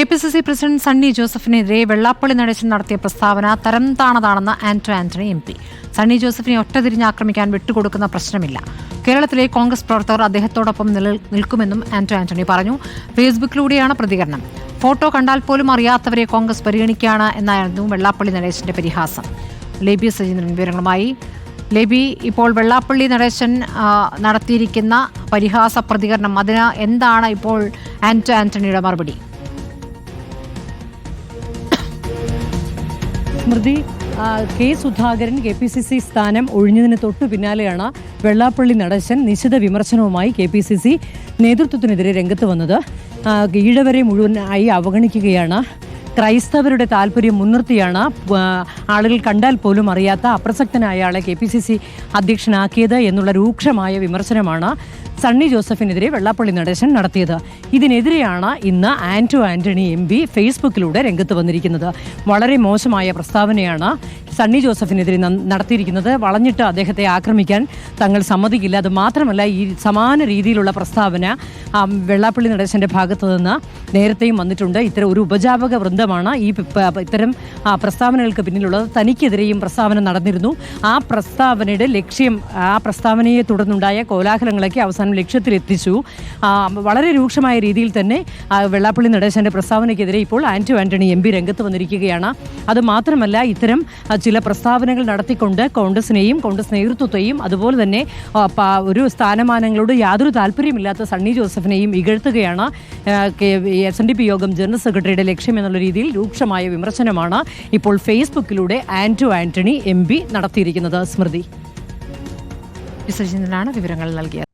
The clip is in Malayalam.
K P C C president Sunny ജോസഫിനെതിരെ Vellappally Natesan നടത്തിയ പ്രസ്താവന തരം താണതാണെന്ന് ആന്റോ ആന്റണി എം പി. സണ്ണി ജോസഫിനെ ഒറ്റതിരിഞ്ഞ് ആക്രമിക്കാൻ വിട്ടുകൊടുക്കുന്ന പ്രശ്നമില്ല. കേരളത്തിലെ കോൺഗ്രസ് പ്രവർത്തകർ അദ്ദേഹത്തോടൊപ്പം നിൽക്കുമെന്നും ആന്റോ ആന്റണി പറഞ്ഞു. ഫേസ്ബുക്കിലൂടെയാണ് പ്രതികരണം. ഫോട്ടോ കണ്ടാൽ പോലും അറിയാത്തവരെ കോൺഗ്രസ് പരിഗണിക്കുകയാണ് എന്നായിരുന്നു വെള്ളാപ്പള്ളി നടേശന്റെ പരിഹാസം. ലേബി സജീന്ദ്രൻ വിവരങ്ങളുമായി. ലേബി ഇപ്പോൾ വെള്ളാപ്പള്ളി നടേശൻ നടത്തിയിരിക്കുന്ന പരിഹാസ പ്രതികരണം അതിന് എന്താണ് ഇപ്പോൾ ആന്റോ ആന്റണിയുടെ മറുപടി? സ്മൃതി K Sudhakaran K P C C സ്ഥാനം ഒഴിഞ്ഞതിന് തൊട്ടു പിന്നാലെയാണ് വെള്ളാപ്പള്ളി നടശൻ നിശിത വിമർശനവുമായി കെ പി സി സി നേതൃത്വത്തിനെതിരെ രംഗത്ത് വന്നത്. ഈഴവരെ ഈഴവരെ മുഴുവനായി അവഗണിക്കുകയാണ് ക്രൈസ്തവരുടെ താല്പര്യം മുൻനിർത്തിയാണ് ആളുകൾ കണ്ടാൽ പോലും അറിയാത്ത അപ്രസക്തനായ ആളെ കെ പി സി സി അധ്യക്ഷനാക്കിയത് എന്നുള്ള രൂക്ഷമായ വിമർശനമാണ് സണ്ണി ജോസഫിനെതിരെ വെള്ളാപ്പള്ളി നടേശൻ നടത്തിയത്. ഇതിനെതിരെയാണ് ഇന്ന് ആന്റോ ആന്റണി എം പി ഫേസ്ബുക്കിലൂടെ രംഗത്ത് വന്നിരിക്കുന്നത്. വളരെ മോശമായ പ്രസ്താവനയാണ് സണ്ണി ജോസഫിനെതിരെ നടത്തിയിരിക്കുന്നത് വളഞ്ഞിട്ട് അദ്ദേഹത്തെ ആക്രമിക്കാൻ തങ്ങൾ സമ്മതിക്കില്ല. അത് മാത്രമല്ല ഈ സമാന രീതിയിലുള്ള പ്രസ്താവന വെള്ളാപ്പള്ളി നടേശന്റെ ഭാഗത്തു നിന്ന് നേരത്തെയും വന്നിട്ടുണ്ട്. ഇത്തരം ഒരു ഉപജാപക വൃന്ദമാണ് ഈ ഇത്തരം പ്രസ്താവനകൾക്ക് പിന്നിലുള്ളത്. തനിക്കെതിരെയും പ്രസ്താവന നടന്നിരുന്നു. ആ പ്രസ്താവനയുടെ ലക്ഷ്യം ആ പ്രസ്താവനയെ തുടർന്നുണ്ടായ കോലാഹലങ്ങളൊക്കെ അവസാനം ലക്ഷ്യത്തിലെത്തിച്ചു. വളരെ രൂക്ഷമായ രീതിയിൽ തന്നെ വെള്ളാപ്പള്ളി നടേശന്റെ പ്രസ്താവനയ്ക്കെതിരെ ഇപ്പോൾ ആന്റോ ആന്റണി എം പി രംഗത്ത് വന്നിരിക്കുകയാണ്. അത് മാത്രമല്ല ഇത്തരം ചില പ്രസ്താവനകൾ നടത്തിക്കൊണ്ട് കോൺഗ്രസിനെയും കോൺഗ്രസ് നേതൃത്വത്തെയും അതുപോലെ തന്നെ ഒരു സ്ഥാനമാനങ്ങളോട് യാതൊരു താല്പര്യമില്ലാത്ത സണ്ണി ജോസഫിനെയും ഇകഴ്ത്തുകയാണ് S N D P Yogam general സെക്രട്ടറിയുടെ ലക്ഷ്യം എന്നുള്ള രീതിയിൽ രൂക്ഷമായ വിമർശനമാണ് ഇപ്പോൾ ഫേസ്ബുക്കിലൂടെ ആന്റോ ആന്റണി എം നടത്തിയിരിക്കുന്നത്. സ്മൃതി. സജീന്ദ്രനാണ് വിവരങ്ങൾ നൽകിയത്.